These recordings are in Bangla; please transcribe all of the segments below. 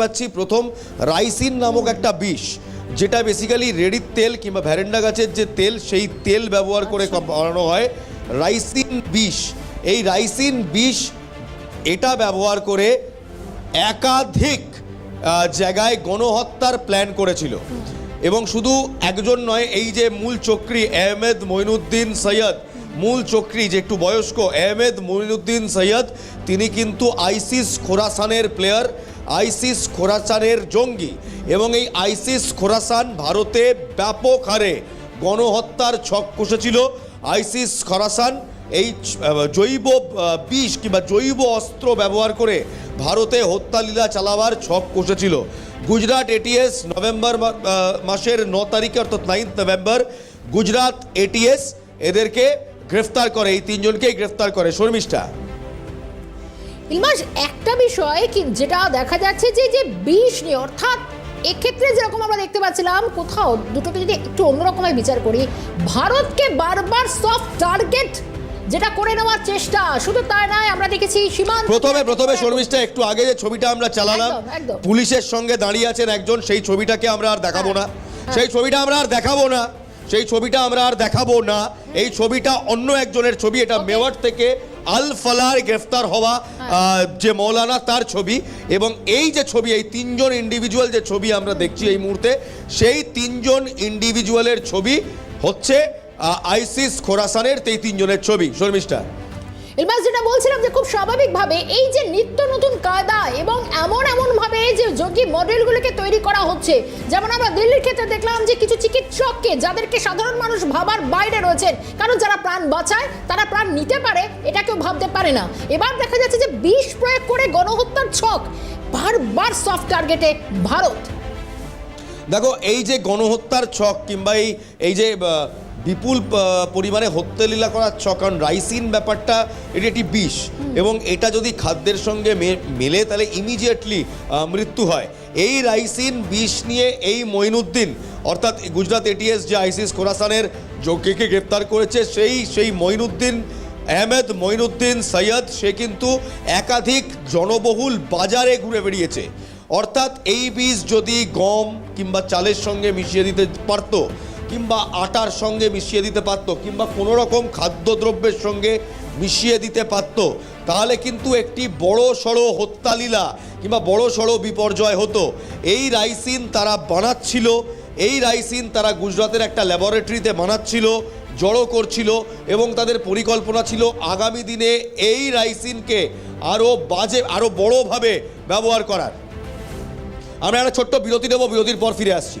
পাচ্ছি প্রথম রাইসিন নামক একটা বিষ যেটা বেসিক্যালি রেডির তেল কিংবা ভ্যারেন্ডা গাছের যে তেল সেই তেল ব্যবহার করে বানানো হয়। রাইসিন বিষ এই রাইসিন বিষ এটা ব্যবহার করে একাধিক জায়গায় গণহত্যার প্ল্যান করেছিল। এবং শুধু একজন নয় এই যে মূল চক্রী আহমেদ মঈনুদ্দিন সৈয়দ মূল চক্রী যে একটু বয়স্ক আহমেদ মঈনুদ্দিন সৈয়দ তিনি কিন্তু আইসিস খোরাসানের প্লেয়ার আইসিস খোরাসানের জঙ্গি এবং এই আইসিস খোরাসান ভারতে ব্যাপক হারে গণহত্যার ছক কষেছিল। আইসিস খোরাসান এই জৈব বিষ কিংবা জৈব অস্ত্র ব্যবহার করে ভারতে হত্যালীলা চালাবার ছক কষেছিল। গুজরাট এটিএস নভেম্বর মাসের ন তারিখে অর্থাৎ নাইন্থ নভেম্বর গুজরাট এটিএস এদেরকে গ্রেফতার করে, এই তিনজনকেই গ্রেফতার করে। শর্মিষ্ঠা। ইলমাস একটা বিষয় কি যেটা দেখা যাচ্ছে যে যে বিষ নিয়ে অর্থাৎ এক্ষেত্রে যেরকম আমরা দেখতে পাচ্ছিলাম কোথাও দুটোকে যদি একটু অন্যরকমের বিচার করি ভারতকে বারবার সফট টার্গেট যেটা করে নেওয়ার চেষ্টা শুধু তাই নয় আমরা দেখেছি সীমান্ত প্রথমে প্রথমে শর্মিষ্ঠা একটু আগে যে ছবিটা আমরা চালালাম। পুলিশের সঙ্গে দাঁড়িয়ে আছেন একজন সেই ছবিটাকে আমরা আর দেখাবো না। হ্যাঁ। সেই ছবিটা আমরা আর দেখাবো না। সেই ছবিটা আমরা আর দেখাবো না। এই ছবিটা অন্য একজনের ছবি এটা মেওয়ার থেকে আল ফালার গ্রেফতার হওয়া হ্যাঁ। যে মৌলানা তার ছবি এবং এই যে ছবি এই তিনজন ইন্ডিভিজুয়াল যে ছবি আমরা দেখছি এই মুহূর্তে সেই তিনজন ইন্ডিভিজুয়ালের ছবি হচ্ছে আইসিস খোরাসানের এই তিনজনের ছবি শর্মিষ্ঠা ইলমাস যেটা বলছিলাম যে খুব স্বাভাবিকভাবে এই যে নিত্য নতুন কায়দা এবং এমন এমন ভাবে যে যোগী মডেলগুলোকে তৈরি করা হচ্ছে, যেমন আমরা দিল্লির ক্ষেত্রে দেখলাম যে কিছু চিকিৎসককে যাদেরকে সাধারণ মানুষ ভাবার বাইরে রয়েছেন, কারণ যারা প্রাণ বাঁচায়, তারা প্রাণ নিতে পারে, এটা কেউ ভাবতে পারে না। এবার দেখা যাচ্ছে যে বিষ প্রয়োগ করে গণহত্যার ছক, বারবার সফট টার্গেটে ভারত। দেখো, এই যে গণহত্যার ছক কিংবা এই এই যে বিপুল পরিমাণে হত্যালীলা করার ছক। কারণ রাইসিন ব্যাপারটা এটি একটি বিষ। এবং এটা যদি খাদ্যের সঙ্গে মেলে তাহলে ইমিডিয়েটলি মৃত্যু হয়। এই রাইসিন বিষ নিয়ে এই মঈনুদ্দিন অর্থাৎ গুজরাট এটিএস যে আইসিস খোরাসানের যোগ্যকে গ্রেপ্তার করেছে সেই সেই মঈনুদ্দিন আহমেদ মঈনুদ্দিন সৈয়দ সে কিন্তু একাধিক জনবহুল বাজারে ঘুরে বেরিয়েছে অর্থাৎ এই বীজ যদি গম কিংবা চালের সঙ্গে মিশিয়ে দিতে পারতো কিংবা আটার সঙ্গে মিশিয়ে দিতে পারতো, কিংবা কোনো রকম খাদ্যদ্রব্যের সঙ্গে মিশিয়ে দিতে পারতো, তাহলে কিন্তু একটি বড় সড়ো হত্যালীলা কিংবা বড় সড়ো বিপর্যয় হতো। এই রাইসিন তারা বানাচ্ছিল, এই রাইসিন তারা গুজরাতের একটা ল্যাবরেটরিতে বানাচ্ছিল, জড়ো করছিল এবং তাদের পরিকল্পনা ছিল আগামী দিনে এই রাইসিনকে আরও বাজে আরও বড়োভাবে ব্যবহার করার। আমরা একটা ছোট্ট বিরতি নেব বিরতির পর ফিরে আসছি।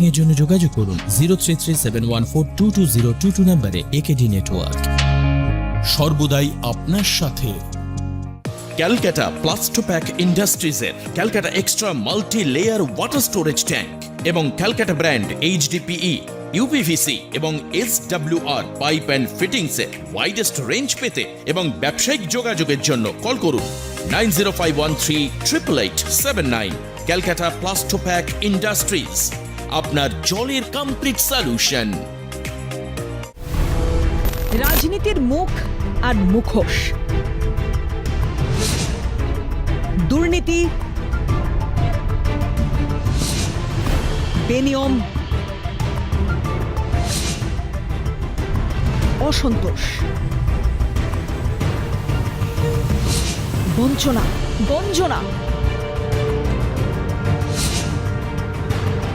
এর জন্য যোগাযোগ করুন zero three three seven one four two two zero two two নম্বরে একেডি নেটওয়ার্ক সর্বদাই আপনার সাথে। Calcutta Plastopack ইন্ডাস্ট্রিজের Calcutta extra multi layer water storage tank এবং Calcutta brand H HDPE UPVC এবং এস আর পাইপ অ্যান্ড ফিটিংসের ওয়াইডেস্ট রেঞ্জ পেতে এবং ব্যবসায়িক যোগাযোগের জন্য কল করুন nine zero five one three triple eight seven nine Calcutta Plastopack industries আপনার জলের কমপ্লিট সলিউশন রাজনীতির মুখ আর মুখোশ। দুর্নীতি। বেনিয়ম। অসন্তোষ। বঞ্চনা। বঞ্চনা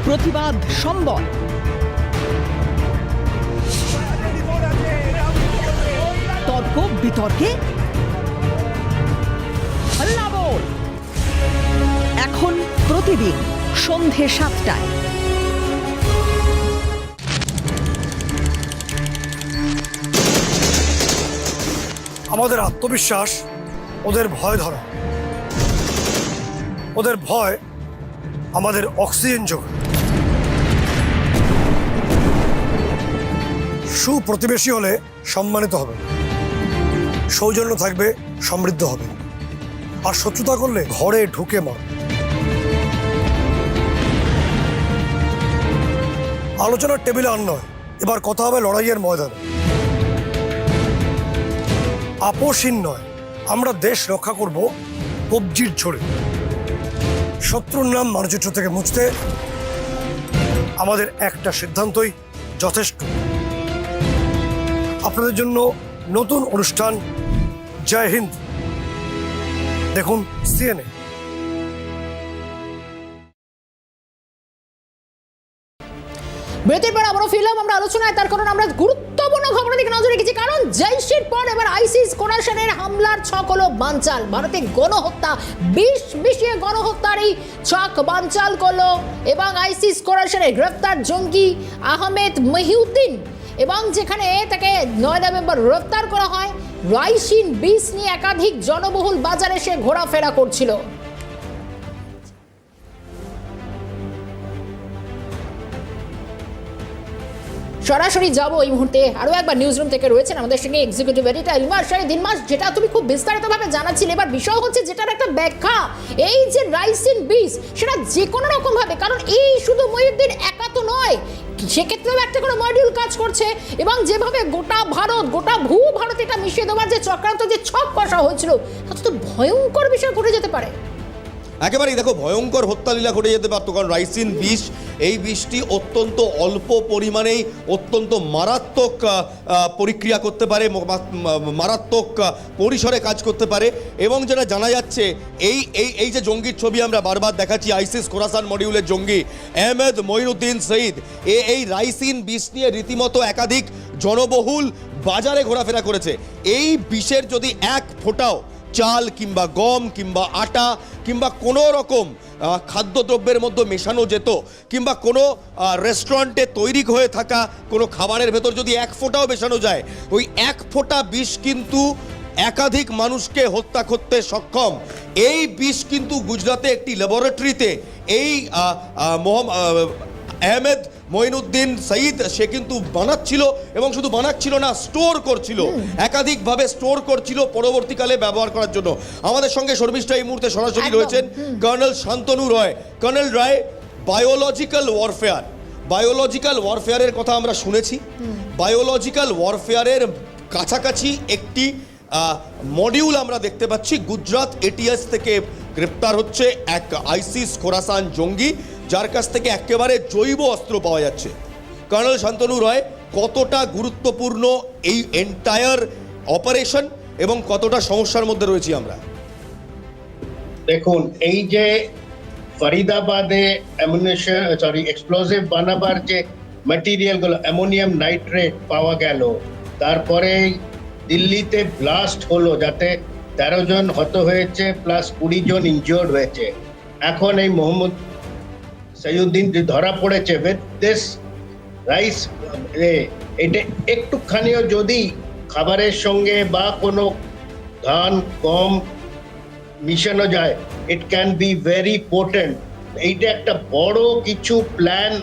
প্রতিবাদ সম্বল। তর্ক বিতর্কে এখন প্রতিদিন সন্ধে সাতটায়। আমাদের আত্মবিশ্বাস, ওদের ভয় ধরা। ওদের ভয় আমাদের অক্সিজেন যোগায় সুপ্রতিবেশী হলে সম্মানিত হবে। সৌজন্য থাকবে, সমৃদ্ধ হবে। আর শত্রুতা করলে ঘরে ঢুকে মার। আলোচনার টেবিলে আর নয়, এবার কথা হবে লড়াইয়ের ময়দানে। আপোষহীন নয়, আমরা দেশ রক্ষা করব কবজির ঝরে। শত্রুর নাম মানচিত্র থেকে মুছতে আমাদের একটা সিদ্ধান্তই যথেষ্ট। আপনাদের জন্য নতুন অনুষ্ঠান জয় হিন্দ। দেখুন সিএনএ বিরতির পর আবারও ফিরলাম, আমরা আলোচনায়, তার কারণ আমরা গুরুত্বপূর্ণ খবরের দিকে নজর রেখেছি। কারণ জৈশের পর এবার আইসিস কোরাশনের হামলার ছক হলো বানচাল। ভারতে গণহত্যা, বিষ বিষিয়ে গণহত্যার এই ছক বানচাল করল। এবং আইসিস কোরাশনের গ্রেফতার জঙ্গি আহমেদ মহিউদ্দিন। এবং যেখানে তাকে নয় নভেম্বর গ্রেফতার করা হয়, রাইসিন বিষ নিয়ে একাধিক জনবহুল বাজারে সে ঘোরাফেরা করছিল। সরাসরি যাব এই মুহূর্তে। আরও একবার নিউজ রুম থেকে রয়েছেন আমাদের সঙ্গে এক্সিকিউটিভ এডিটর ইলমার শাহী দিনমাস যেটা তুমি খুব বিস্তারিতভাবে জানাচ্ছিলে, এবার বিষয় হচ্ছে যেটার একটা ব্যাখ্যা। এই যে রাইসিন বিষ সেটা যে কোনো রকমভাবে, কারণ এই শুধু মহিউদ্দিন একা তো নয়, সেক্ষেত্রেও একটা করে মডিউল কাজ করছে। এবং যেভাবে গোটা ভারত, গোটা ভূ ভারত এটা মিশিয়ে দেওয়ার যে চক্রান্ত, যে ছক কষা হয়েছিল, তাতে তো ভয়ঙ্কর বিষয় ঘটে যেতে পারে। একেবারেই দেখো, ভয়ঙ্কর হত্যালীলা ঘটে যেতে পারতো, কারণ রাইসিন বিষ এই বিষটি অত্যন্ত অল্প পরিমাণেই অত্যন্ত মারাত্মক পরিক্রিয়া করতে পারে মারাত্মক পরিসরে কাজ করতে পারে। এবং যেটা জানা যাচ্ছে, এই এই এই যে জঙ্গির ছবি আমরা বারবার দেখাচ্ছি, আইসিস কোরাসান মডিউলের জঙ্গি, আহমেদ মঈনুদ্দিন সঈদ, এ, এই রাইসিন বিষ নিয়ে রীতিমতো একাধিক জনবহুল বাজারে ঘোরাফেরা করেছে। এই বিষের যদি এক ফোঁটাও চাল কিংবা গম কিংবা আটা কিংবা কোনো রকম খাদ্যদ্রব্যের মধ্যে মেশানো যেত কিংবা কোনো রেস্টুরেন্টে তৈরি হয়ে থাকা কোনো খাবারের ভেতর যদি এক ফোঁটাও মেশানো যায় ওই এক ফোঁটা বিষ কিন্তু একাধিক মানুষকে হত্যা করতে সক্ষম। এই বিষ কিন্তু গুজরাতে একটি ল্যাবরেটরিতে এই আহ, আহ, মোহাম- আহ, আহমেদ মঈনুদ্দিন সঈদ সে কিন্তু বানাচ্ছিল এবং শুধু বানাচ্ছিল না স্টোর করছিল। একাধিকভাবে স্টোর করছিল পরবর্তীকালে ব্যবহার করার জন্য। আমাদের সঙ্গে শর্মিষ্ঠা এই মুহূর্তে সরাসরি রয়েছেন colonel Shantanu Roy. Colonel Roy biological warfare biological ওয়ারফেয়ারের কথা আমরা শুনেছি। বায়োলজিক্যাল ওয়ারফেয়ারের কাছাকাছি একটি মডিউল আমরা দেখতে পাচ্ছি। গুজরাট এটিএস থেকে গ্রেপ্তার হচ্ছে এক আইসিস খোরাসান জঙ্গি। যার কাছ থেকে একেবারে জৈব অস্ত্র পাওয়া যাচ্ছে। কর্নেল শান্তনু রয়, কতটা গুরুত্বপূর্ণ এই এন্টায়ার অপারেশন এবং কতটা সমস্যার মধ্যে রয়েছি আমরা? দেখুন, এই যে ফরিদাবাদে অ্যামুনেশন সরি এক্সপ্লোসিভ বানাবার যে ম্যাটেরিয়ালগুলো অ্যামোনিয়াম নাইট্রেট পাওয়া গেল, তারপরে দিল্লিতে ব্লাস্ট হলো যাতে তেরো জন হত হয়েছে প্লাস কুড়ি জন ইনজিওর্ড হয়েছে। এখন এই মোহাম্মদ সৈয়ুদ্দিন যে ধরা পড়েছে উইথ রাইস এটা একটুখানিও যদি খাবারের সঙ্গে বা কোনো ধান, গম মিশানো যায় it can be very potent এইটা একটা বড় কিছু প্ল্যান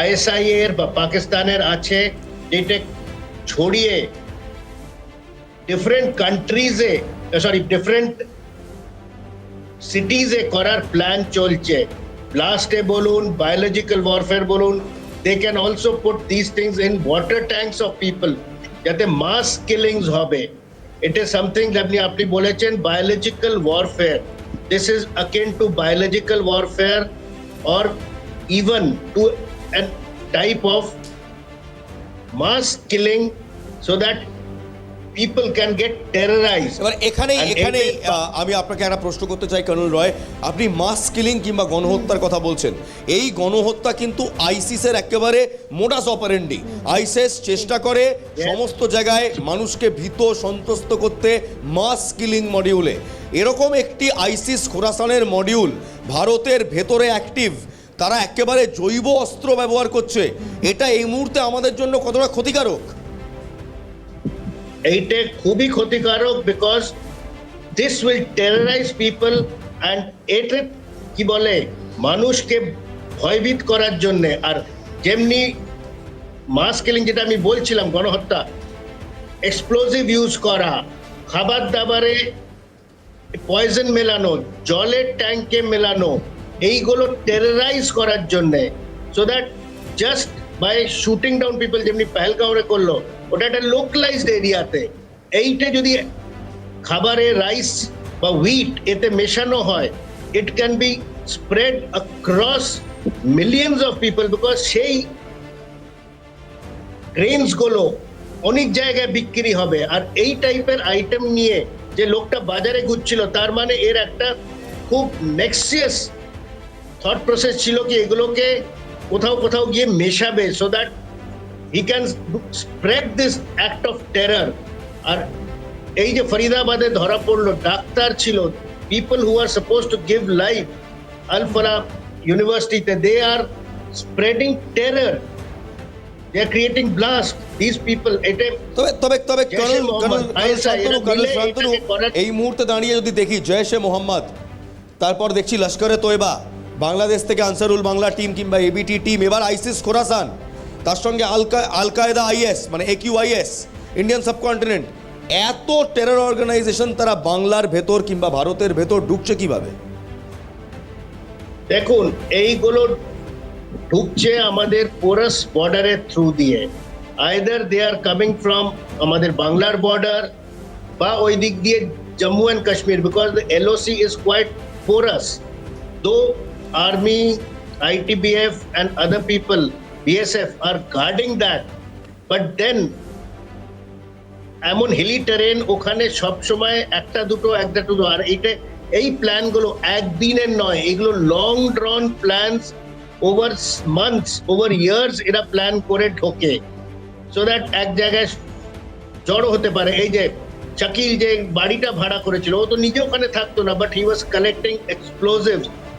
আইএসআই এর বা পাকিস্তানের আছে, যেটা ছড়িয়ে ডিফারেন্ট কান্ট্রিজে সরি ডিফারেন্ট সিটিজে করার প্ল্যান চলছে। ব্লাস্টে বলুন বায়োলজিক্যাল ওয়ারফেয়ার বলুন they can also put this things in water tanks of people যাতে মাস কিলিংস হবে ইট ইজ সামথিং আপনি আপনি বলেছেন biological warfare this is akin to biological warfare or even to type of mass killing so that people can get terrorized. এবার এখানেই এখানেই আমি আপনাকে একটা প্রশ্ন করতে চাই কর্নেল রয়। আপনি মাস কিলিং কিংবা গণহত্যার কথা বলছেন। এই গণহত্যা কিন্তু আইসিসের একেবারে মোডাস অপারেন্ডি আইসিস চেষ্টা করে সমস্ত জায়গায় মানুষকে ভীত সন্ত্রস্ত করতে মাস কিলিং মডিউলে এরকম একটি আইসিস খোরাসানের মডিউল ভারতের ভেতরে অ্যাক্টিভ তারা একেবারে জৈব অস্ত্র ব্যবহার করছে। এটা এই মুহূর্তে আমাদের জন্য কতটা ক্ষতিকারক? এইটা খুবই ক্ষতিকারক because this will terrorize people and এটা কি বলে? মানুষকে ভয়ভীত করার জন্যে। আর যেমনি মাস কিলিং যেটা আমি বলছিলাম, গণহত্যা এক্সপ্লোজিভ ইউজ করা, খাবার দাবারে পয়জন মেলানো, জলের ট্যাঙ্কে মেলানো, এইগুলো টেররাইজ করার জন্যে। So that just by shooting down people যেমনি পেহেলগাঁওরে করল ওটা একটা লোকালাইজড এরিয়াতে এইটা যদি খাবারে রাইস বা হুইট এতে মেশানো হয় it can be spread across millions of people because সেই গ্রেনসগুলো অনেক জায়গায় বিক্রি হবে। আর এই টাইপের আইটেম নিয়ে যে লোকটা বাজারে ঘুরছিল, তার মানে এর একটা খুব নেক্সিয়াস থট প্রসেস ছিল কি এগুলোকে কোথাও কোথাও গিয়ে মেশাবে so that he can spread this act of terror আর এই যে ফরিদাবাদে ধরা পড়ল ডাক্তার ছিল people who are supposed to give life আলফরা ইউনিভার্সিটিতে they are spreading terror they are creating blast this people এটা তবে তবে তবে colonel colonel- Shantanu colonel Shantanu এই মুহূর্তে দাঁড়িয়ে যদি দেখি জয়েশে মোহাম্মদ। তারপর দেখছি লস্করে তৈবা বাংলাদেশ থেকে আনসারুল বাংলা টিম কিংবা এবিটি টিম এবার আইসিস খোরাসান। তার সঙ্গে আলকা আল কায়দা আইএস মানে একিউ আইএস ইন্ডিয়ান সাবকন্টিনেন্ট এত টেরর অর্গানাইজেশন তারা বাংলার ভেতর কিংবা ভারতের ভেতর ঢুকছে কীভাবে? দেখুন, এইগুলো ঢুকছে আমাদের পোরাস বর্ডারের থ্রু দিয়ে। Either they are coming from আমাদের বাংলার বর্ডার বা ওই দিক দিয়ে Jammu and Kashmir because LOC is quite porous though army ITBF and other people BSF are guarding that but then এমন হিলি টেরেন ওখানে সব সময় একটা দুটো একটা দুটো। আর এইটা, এই প্ল্যানগুলো একদিনের নয় এগুলো long drawn plans over months over years এরা প্ল্যান করে ঢোকে। সো দ্যাট এক জায়গায় জড়ো হতে পারে। এই যে শাকিল যে বাড়িটা ভাড়া করেছিল, ও তো নিজে ওখানে থাকতো না but he was collecting explosive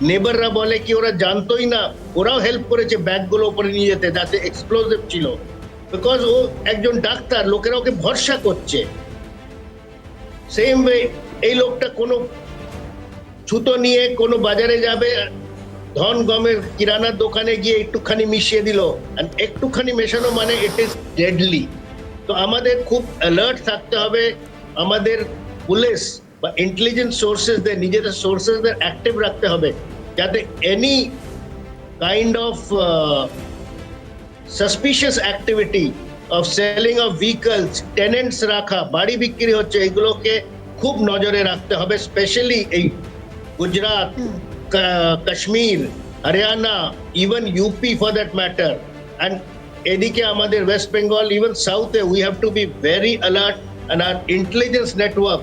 নেবাররা বলে কি ওরা জানতোই না, ওরাও হেল্প করেছে ব্যাগগুলো উপরে নিয়ে যেতে, যাতে এক্সপ্লোজিভ ছিল। বিকজ ও একজন ডাক্তার, লোকেরা ওকে ভরসা করছে। সেম ওয়ে এই লোকটা কোনো ছুতো নিয়ে কোনো বাজারে যাবে, ধন গমের কিরানার দোকানে গিয়ে একটুখানি মিশিয়ে দিল। একটুখানি মেশানো মানে ইট ইজ ডেডলি তো আমাদের খুব অ্যালার্ট থাকতে হবে, আমাদের পুলিশ বা ইন্টেলিজেন্স সোর্সেসদের নিজেদের সোর্সেসদের অ্যাক্টিভ রাখতে হবে। যাতে any kind of suspicious activity of selling of vehicles tenants রাখা বাড়ি বিক্রি হচ্ছে এগুলোকে খুব নজরে রাখতে হবে স্পেশালি এই গুজরাট কা- Kashmir Haryana even UP for that matter and এদিকে আমাদের West Bengal even সাউথে we have to be very alert and are intelligence network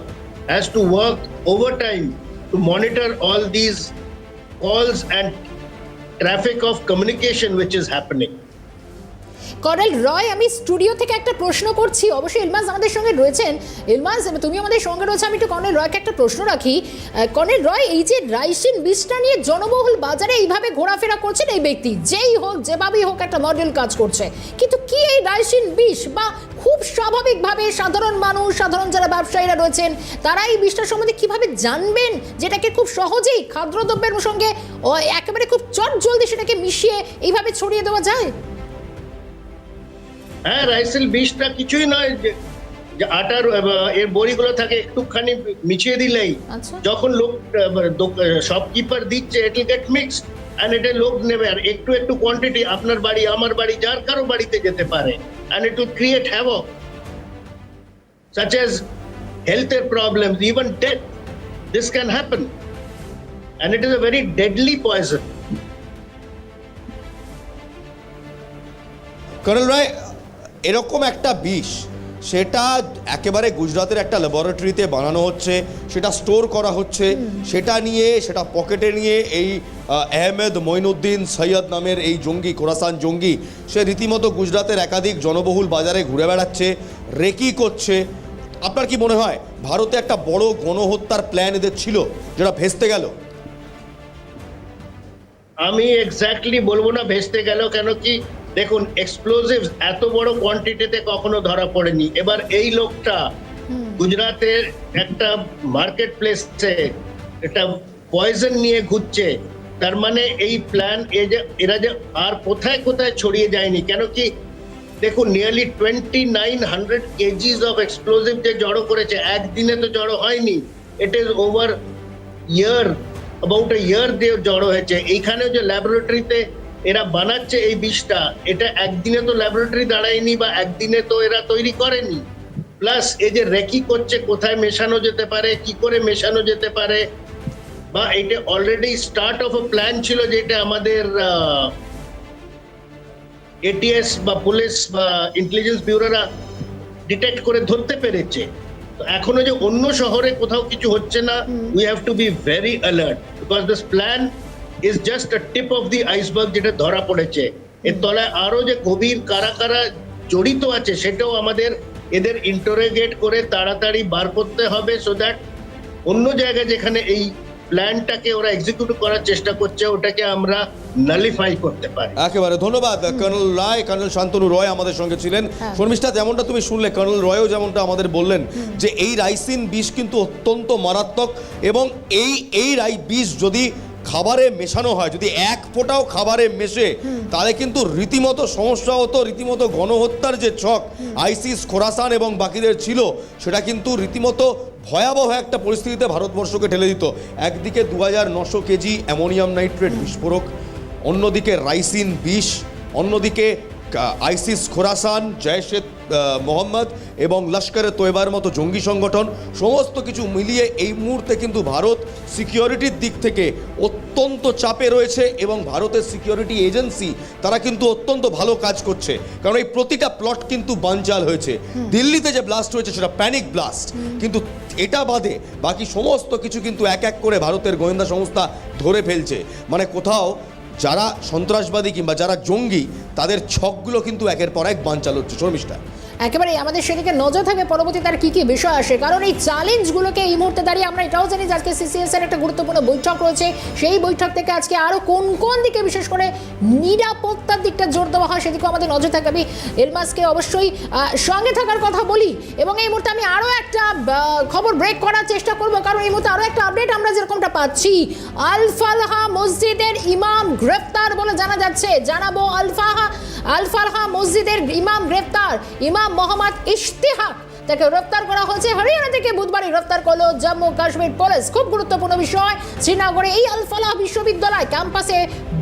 has to work overtime to monitor all these calls and traffic of communication which is happening. Colonel Roy, আমি স্টুডিও থেকে একটা প্রশ্ন করছি। অবশ্যই ইলমাস আমাদের সঙ্গে রয়েছেন। ইলমাস তুমি আমাদের সঙ্গে রয়েছে। আমি একটু কর্নেল রয়কে একটা প্রশ্ন রাখি। কর্নেল রয়, এই যে রাইসিন বিষটা নিয়ে জনবহুল বাজারে এইভাবে ঘোরাফেরা করছেন এই ব্যক্তি, যেই হোক, যেভাবেই হোক একটা মডেল কাজ করছে। কিন্তু কি এই রাইসিন বিষ বা খুব স্বাভাবিকভাবে সাধারণ মানুষ, সাধারণ যারা ব্যবসায়ীরা রয়েছেন, তারা এই বিষটার সম্বন্ধে কীভাবে জানবেন? যেটাকে খুব সহজেই খাদ্যদ্রব্যের সঙ্গে একেবারে খুব চট জলদি সেটাকে মিশিয়ে এইভাবে ছড়িয়ে দেওয়া যায়? হ্যাঁ রাইসেল বিষটা কিছুই নয় যে আটার এর বড়িগুলো থাকে একটুখানি মিশিয়ে দিলেই আচ্ছা। যখন লোক শপকিপার দিচ্ছে it will get mix and এটা লোক নেবে আর একটু একটু কোয়ান্টিটি আপনার বাড়ি আমার বাড়ি যার কারও বাড়িতে যেতে পারে and it will create havoc such as health problems, even death. This can happen. And it is a very deadly poison. Colonel Roy এরকম একটা বিষ, সেটা একেবারে গুজরাতের একটা ল্যাবরেটরিতে বানানো হচ্ছে, সেটা স্টোর করা হচ্ছে, সেটা নিয়ে, সেটা পকেটে নিয়ে এই আহমেদ মঈনুদ্দিন সৈয়দ নামের এই জঙ্গি কোরাসান জঙ্গি, সে রীতিমতো গুজরাতের একাধিক জনবহুল বাজারে ঘুরে বেড়াচ্ছে, রেকি করছে। আপনার কি মনে হয়, ভারতে একটা বড় গণহত্যার প্ল্যান এদের ছিল, যেটা ভেস্তে গেল? আমি এক্স্যাক্টলি বলব না ভেস্তে গেল, কেন কি দেখুন এক্সপ্লোসিভ এত বড় কোয়ান্টিটিতে কখনো ধরা পড়েনি। এবার এই লোকটা গুজরাতের একটা মার্কেট প্লেসে একটা পয়জন নিয়ে ঘুরছে। তার মানে এই প্ল্যান এরা যে আর কোথায় কোথায় ছড়িয়ে যায়নি কেন কি দেখুন nearly twenty nine hundred kgs of explosive যে জড়ো করেছে একদিনে তো জড়ো হয়নি। It is over year about a year দিয়ে জড়ো হয়েছে। এইখানেও যে ল্যাবরেটরিতে এরা বানাচ্ছে এই বিষটা। এটা একদিনে তো ল্যাবরেটরি দাঁড়ায়নি বা একদিনে তো এরা তৈরি করেনি। প্লাস এই যে রেকি করছে কোথায় মেশানো যেতে পারে কি করে মেশানো যেতে পারে বা এটা already start of a plan ছিল যেটা আমাদের এটিএস বা পুলিশ বা ইন্টেলিজেন্স ব্যুরোরা ডিটেক্ট করে ধরতে পেরেছে। তো এখনও যে অন্য শহরে কোথাও কিছু হচ্ছে না we have to be very alert because this plan is just a tip of the iceberg যেটা ধরা পড়েছে। এর তলায় আরও যে গভীর কারা কারা জড়িত আছে সেটাও আমাদের এদের ইন্টারোগেট করে তাড়াতাড়ি বার করতে হবে সো দ্যাট অন্য জায়গায় যেখানে এই প্ল্যানটাকে ওরা এক্সিকিউট করার চেষ্টা করছে ওটাকে আমরা নালিফাই করতে পারি। একেবারে ধন্যবাদ কর্নেল রায় কর্নেল শান্তনু রয় আমাদের সঙ্গে ছিলেন। হ্যাঁ। শর্মিষ্ঠা যেমনটা তুমি শুনলে কর্নেল রয়ও যেমনটা আমাদের বললেন যে এই রাইসিন বিষ কিন্তু অত্যন্ত মারাত্মক এবং এই এই রাই বিষ যদি খাবারে মেশানো হয়। যদি এক ফোঁটাও খাবারে মেশে তাহলে কিন্তু রীতিমতো সমস্যা হতো রীতিমতো গণহত্যার যে ছক আইসিস খোরাসান এবং বাকিদের ছিল সেটা কিন্তু রীতিমতো ভয়াবহ একটা পরিস্থিতিতে ভারতবর্ষকে ঠেলে দিত। একদিকে দু হাজার নশো কেজি অ্যামোনিয়াম নাইট্রেট বিস্ফোরক অন্যদিকে রাইসিন বিষ অন্যদিকে আইসিস খোরাসান জয়শে মোহাম্মদ এবং লস্করে তোয়বার মতো জঙ্গি সংগঠন সমস্ত কিছু মিলিয়ে এই মুহূর্তে কিন্তু ভারত সিকিউরিটির দিক থেকে অত্যন্ত চাপে রয়েছে এবং ভারতের সিকিউরিটি এজেন্সি তারা কিন্তু অত্যন্ত ভালো কাজ করছে। কারণ এই প্রতিটা প্লট কিন্তু বানচাল হয়েছে। দিল্লিতে যে ব্লাস্ট হয়েছে সেটা প্যানিক ব্লাস্ট কিন্তু এটা বাদে বাকি সমস্ত কিছু কিন্তু এক এক করে ভারতের গোয়েন্দা সংস্থা ধরে ফেলছে। মানে কোথাও যারা সন্ত্রাসবাদী কিংবা যারা জঙ্গি তাদের ছকগুলো কিন্তু একের পর এক বানচাল হচ্ছে শর্মিষ্ঠা একেবারে আমাদের সেদিকে নজর থাকবে। পরবর্তীতে তার কি কি বিষয় আসে? কারণ এই চ্যালেঞ্জগুলোকে এই মুহূর্তে দাঁড়িয়ে আমরা এটাও জানি যে আজকে সিসিএস এর একটা গুরুত্বপূর্ণ বৈঠক রয়েছে। সেই বৈঠক থেকে আজকে আরও কোন কোন দিকে বিশেষ করে নিরাপত্তার দিকটা জোর দেওয়া হয় সেদিকেও আমাদের নজর থাকবে। আমি এলমাসকে অবশ্যই সঙ্গে থাকার কথা বলি এবং এই মুহূর্তে আমি আরও একটা খবর ব্রেক করার চেষ্টা করব। কারণ এই মুহূর্তে আরও একটা আপডেট আমরা যেরকমটা পাচ্ছি। আলফালহা মসজিদের ইমাম গ্রেফতার বলে জানা যাচ্ছে। জানাব আলফাহা, আলফালহা মসজিদের ইমাম গ্রেফতার। ইমাম মোহাম্মদ ইশতেহাক। তাকে গ্রেফতার করা হয়েছে। হরিয়ানা থেকে বুধবারই গ্রেফতার করল জম্মু কাশ্মীর পুলিশ। খুব গুরুত্বপূর্ণ বিষয়, শ্রীনগরে এই আলফালাহ বিশ্ববিদ্যালয় ক্যাম্পাসে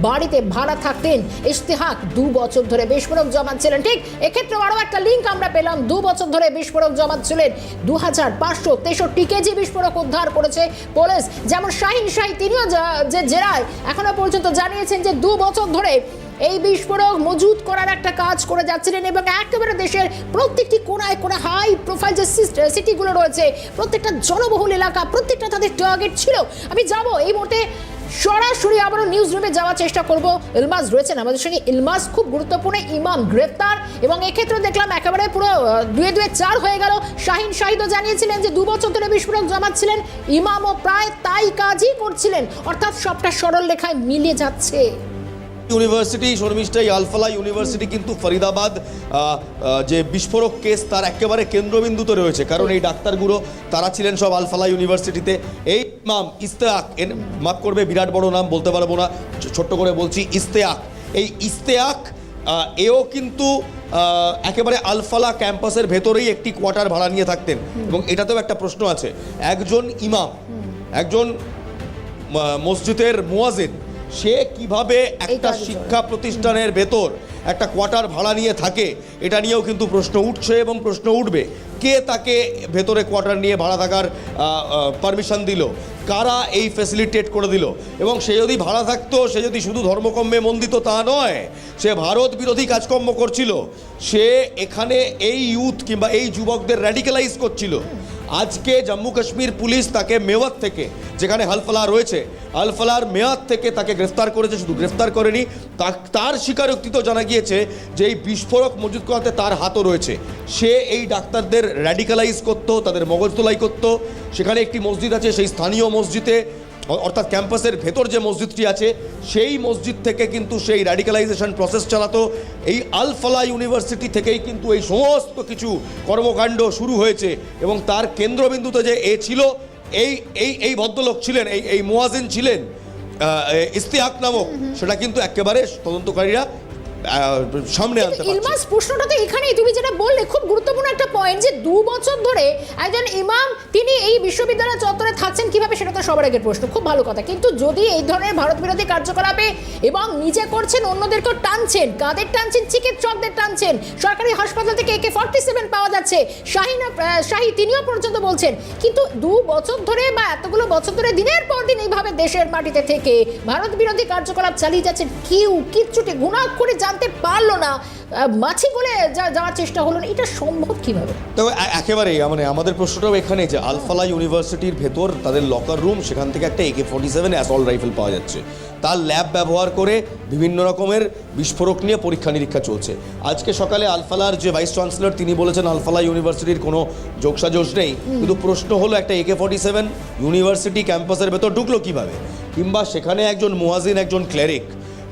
বাড়িতে ভাড়া থাকতেন ইশতেহাক। দু বছর ধরে বিস্ফোরক জমাচ্ছিলেন ঠিক এক্ষেত্রে আরও একটা লিঙ্ক আমরা পেলাম। দু বছর ধরে বিস্ফোরক জমাচ্ছিলেন দু হাজার পাঁচশো তেষট্টি কেজি বিস্ফোরক উদ্ধার করেছে পুলিশ। যেমন শাহিন শাহী, তিনিও যে জেরায়, এখনও পর্যন্ত জানিয়েছেন যে দু বছর ধরে এই বিস্ফোরক মজুত করার একটা কাজ করে যাচ্ছিলেন এবং একেবারে দেশের প্রত্যেকটি কোনায় কোনা হাই প্রোফাইল যে সিটিগুলো রয়েছে, প্রত্যেকটা জনবহুল এলাকা, প্রত্যেকটা তাদের টার্গেট ছিল। আমি যাব এই মুহূর্তে সরাসরি আবারও নিউজ রুমে যাওয়ার চেষ্টা করব। ইলমাস রয়েছেন আমাদের সঙ্গে। ইলমাস, খুব গুরুত্বপূর্ণ ইমাম গ্রেপ্তার এবং এক্ষেত্রে দেখলাম একেবারে পুরো দুয়ে দুয়ে চার হয়ে গেল। শাহিন শাহিদও জানিয়েছিলেন যে দু বছর ধরে বিস্ফোরক জমাচ্ছিলেন। ইমামও প্রায় তাই কাজই করছিলেন। অর্থাৎ সবটা সরল লেখায় মিলে যাচ্ছে। ইউনিভার্সিটি শর্মিষ্ঠা এই আলফালা ইউনিভার্সিটি কিন্তু ফরিদাবাদ যে বিস্ফোরক কেস তার একেবারে কেন্দ্রবিন্দুতে রয়েছে। কারণ এই ডাক্তারগুলো, তারা ছিলেন সব আলফালা ইউনিভার্সিটিতে। এই নাম ইস্তেয়াক এর মাফ করবে, বিরাট বড় নাম বলতে পারব না ছোট্ট করে বলছি ইস্তেয়াক এই ইস্তেয়াক এও কিন্তু একেবারে আলফালা ক্যাম্পাসের ভেতরেই একটি কোয়ার্টার ভাড়া নিয়ে থাকতেন। এবং এটাতেও একটা প্রশ্ন আছে, একজন ইমাম, একজন মসজিদের মুয়াজিন সে কীভাবে একটা শিক্ষা প্রতিষ্ঠানের ভেতর একটা কোয়ার্টার ভাড়া নিয়ে থাকে এটা নিয়েও কিন্তু প্রশ্ন উঠছে এবং প্রশ্ন উঠবে। কে তাকে ভেতরে কোয়ার্টার নিয়ে ভাড়া থাকার পারমিশন দিল? কারা এই ফেসিলিটেট করে দিল? এবং সে যদি ভাড়া থাকতো সে যদি শুধু ধর্মকর্মে মন দিত তা নয় সে ভারত বিরোধী কাজকর্ম করছিল সে এখানে এই ইউথ কিংবা এই যুবকদের র্যাডিক্যালাইজ করছিল। আজকে জম্মু কাশ্মীর পুলিশ তাকে মেওয়াত থেকে, যেখানে হালফলা রয়েছে আলফলার মেয়াদ থেকে তাকে গ্রেফতার করেছে, শুধু গ্রেফতার করেনি তার স্বীকারোক্তিতেও জানা গিয়েছে যে এই বিস্ফোরক মজুত করাতে তার হাতও রয়েছে। সে এই ডাক্তারদের র্যাডিকালাইজ করতো, তাদের মগজ তোলাই করতো, সেখানে একটি মসজিদ আছে, সেই স্থানীয় মসজিদে অর্থাৎ ক্যাম্পাসের ভেতর যে মসজিদটি আছে সেই মসজিদ থেকে কিন্তু সেই র্যাডিক্যালাইজেশন প্রসেস চালাতো। এই আলফালা ইউনিভার্সিটি থেকেই কিন্তু এই সমস্ত কিছু কর্মকাণ্ড শুরু হয়েছে এবং তার কেন্দ্রবিন্দুতে যে এ ছিল এই এই এই ভদ্রলোক ছিলেন এই এই মোয়াজিন ছিলেন ইস্তিহাক নামক সেটা কিন্তু একেবারে তদন্তকারীরা সামনে আনতে ইলমাস প্রশ্নটা তো এখানেই। তুমি যেটা বললে খুব গুরুত্বপূর্ণ একটা পয়েন্ট যে দু বছর ধরে একজন ইমাম তিনি এই বিশ্ববিদ্যালয় চত্বরে থাকছেন কীভাবে সেটা তো সবার আগের প্রশ্ন। খুব ভালো কথা। কিন্তু যদি এই ধরনের ভারত বিরোধী কার্যকলাপে এবং নিজে করছেন অন্যদেরকেও টানছেন কাদের টানছেন চিকিৎসকদের টানছেন সরকারি হাসপাতাল থেকে একে ফর্টি সেভেন পাওয়া যাচ্ছে শাহিন শাহি তিনিও পর্যন্ত বলছেন। কিন্তু দু বছর ধরে বা এতগুলো বছর ধরে দিনের পর দিন এইভাবে দেশের মাটিতে থেকে ভারত বিরোধী কার্যকলাপ চালিয়ে যাচ্ছেন কেউ কিচ্ছুটি গুণা করে জানতে পারল না। মাছি গলে যাওয়ার চেষ্টা হলো না এটা সম্ভব কীভাবে? তবে একেবারেই মানে আমাদের প্রশ্নটাও এখানে যে আলফালা ইউনিভার্সিটির ভেতর তাদের লকার রুম সেখান থেকে একটা AK forty seven assault rifle পাওয়া যাচ্ছে। তার ল্যাব ব্যবহার করে বিভিন্ন রকমের বিস্ফোরক নিয়ে পরীক্ষা নিরীক্ষা চলছে। আজকে সকালে আলফালার যে ভাইস চ্যান্সেলর তিনি বলেছেন আলফালা ইউনিভার্সিটির কোনো যোগসাযোগ নেই। কিন্তু প্রশ্ন হলো একটা একে ফর্টি সেভেন ইউনিভার্সিটি ক্যাম্পাসের ভেতর ঢুকলো কীভাবে? কিংবা সেখানে একজন মুয়াজিন একজন ক্লেরিক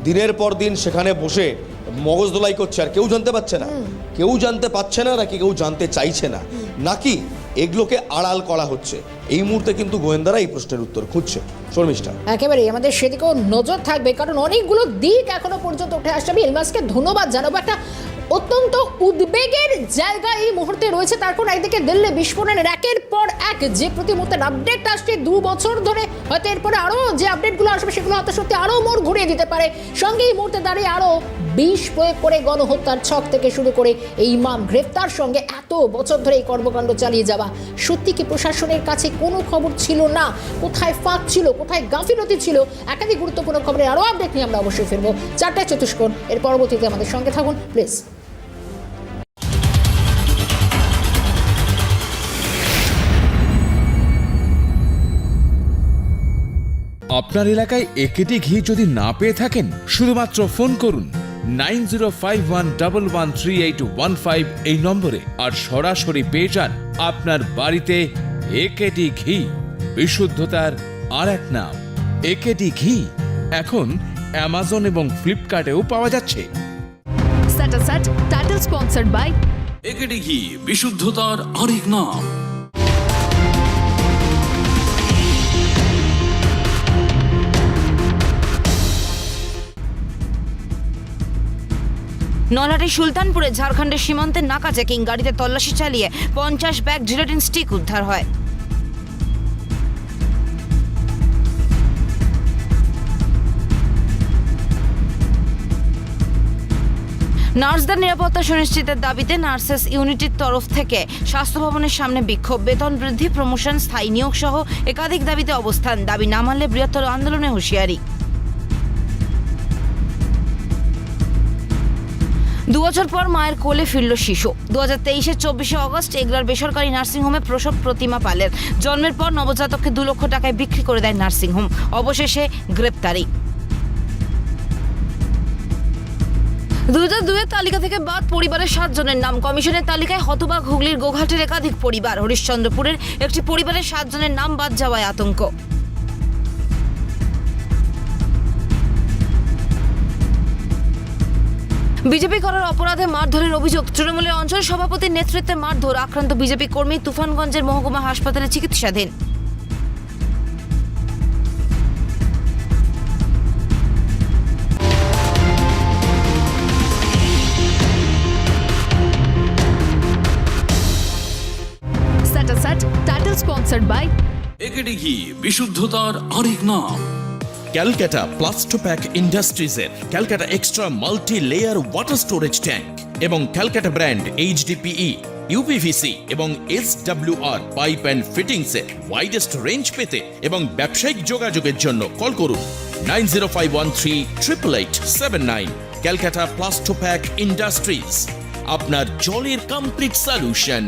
দিনের পর দিন সেখানে বসে মগজ দোলাই করছে আর কেউ জানতে পারছে না। কেউ জানতে পারছে না নাকি কেউ জানতে চাইছে না। নাকি এগুলোকে আড়াল করা হচ্ছে? এই মুহূর্তে কিন্তু গোয়েন্দারা এই প্রশ্নের উত্তর খুঁজছে। শর্মিষ্ঠা একেবারেই আমাদের সেদিকেও নজর থাকবে কারণ অনেকগুলো দিক এখনও পর্যন্ত উঠে আসছে। আমি ইলমাসকে ধন্যবাদ জানাব। একটা অত্যন্ত উদ্বেগের জায়গা এই মুহূর্তে রয়েছে। তারপর একদিকে দিল্লি বিস্ফোরণের একের পর এক যে প্রতি মুহূর্তে আপডেট আসছে দু বছর ধরে হয়তো এরপরে আরও যে আপডেটগুলো আসবে, সেগুলো হয়তো সত্যি আরও মোড় ঘুরিয়ে দিতে পারে। সঙ্গে এই মুহূর্তে দাঁড়িয়ে আরও বিষ প্রয়োগ করে গণহত্যার ছক থেকে শুরু করে এই ইমাম গ্রেফতার সঙ্গে এত বছর ধরে এই কর্মকাণ্ড চালিয়ে যাওয়া। সত্যি কি প্রশাসনের কাছে কোনো খবর ছিল না? কোথায় ফাঁক ছিল? কোথায় গাফিলতি ছিল? একাধিক গুরুত্বপূর্ণ খবরের আরও আপডেট নিয়ে আমরা অবশ্যই ফিরবো। চারটায় চতুষ্কোণ। এর পরবর্তীতে আমাদের সঙ্গে থাকুন। প্লিজ আপনার এলাকায় একেটি ঘি যদি না পেয়ে থাকেন শুধুমাত্র ফোন করুন nine zero five one double one three eight one five এই নম্বরে আর সরাসরি পেয়ে যান আপনার বাড়িতে একেটি ঘি। বিশুদ্ধতার আর এক নাম একেটি ঘি। এখন অ্যামাজন এবং ফ্লিপকার্টেও পাওয়া যাচ্ছে। Title sponsored by একেডি ঘি বিশুদ্ধতার আরেক নাম। নলহাটি সুলতানপুরে ঝাড়খণ্ডের সীমান্তের নাকা চেকিং, গাড়িতে তল্লাশি চালিয়ে পঞ্চাশ ব্যাগ জিলেটিন স্টিক উদ্ধার হয়। নার্সদের নিরাপত্তা সুনিশ্চিতের দাবিতে নার্সেস ইউনিটির তরফ থেকে স্বাস্থ্য ভবনের সামনে বিক্ষোভ, বেতন বৃদ্ধি, প্রমোশন, স্থায়ী নিয়োগ সহ একাধিক দাবিতে অবস্থান। দাবি না মানলে বৃহত্তর আন্দোলনে হুঁশিয়ারি। দু বছর পর মায়ের কোলে ফিরল শিশু। দু হাজার তেইশের চব্বিশে অগস্ট এগলার বেসরকারি নার্সিংহোমে প্রসব প্রতিমা পালের। জন্মের পর নবজাতককে দু লক্ষ টাকায় বিক্রি করে দেয় নার্সিংহোম অবশেষে গ্রেপ্তারি। দু হাজার দুয়ের তালিকা থেকে বাদ পরিবারের সাতজনের নাম। কমিশনের তালিকায় হতবাক হুগলির গোঘাটের একাধিক পরিবার। হরিশ্চন্দ্রপুরের একটি পরিবারের সাতজনের নাম বাদ যাওয়ায় আতঙ্ক। বিজেপি করার অপরাধে মারধরের অভিযোগ। তৃণমূলের অঞ্চল সভাপতির নেতৃত্বে মারধর আক্রান্ত বিজেপি কর্মী তুফানগঞ্জের মহকুমা হাসপাতালে চিকিৎসাধীন। Sponsored by একেডি ঘি বিশুদ্ধতার আরেক নাম। Calcutta Plastopack ইন্ডাস্ট্রিজের Calcutta extra multi layer water storage tank এবং ক্যালকাটা ব্র্যান্ড এইচডিপিই ইউপিভিসি এবং এস আর পাইপ অ্যান্ড ফিটিংসের ওয়াইডেস্ট রেঞ্জ পেতে এবং ব্যবসায়িক যোগাযোগের জন্য কল করুন nine zero five one three triple eight seven nine Calcutta Plastopack industries আপনার জলের কমপ্লিট সলিউশন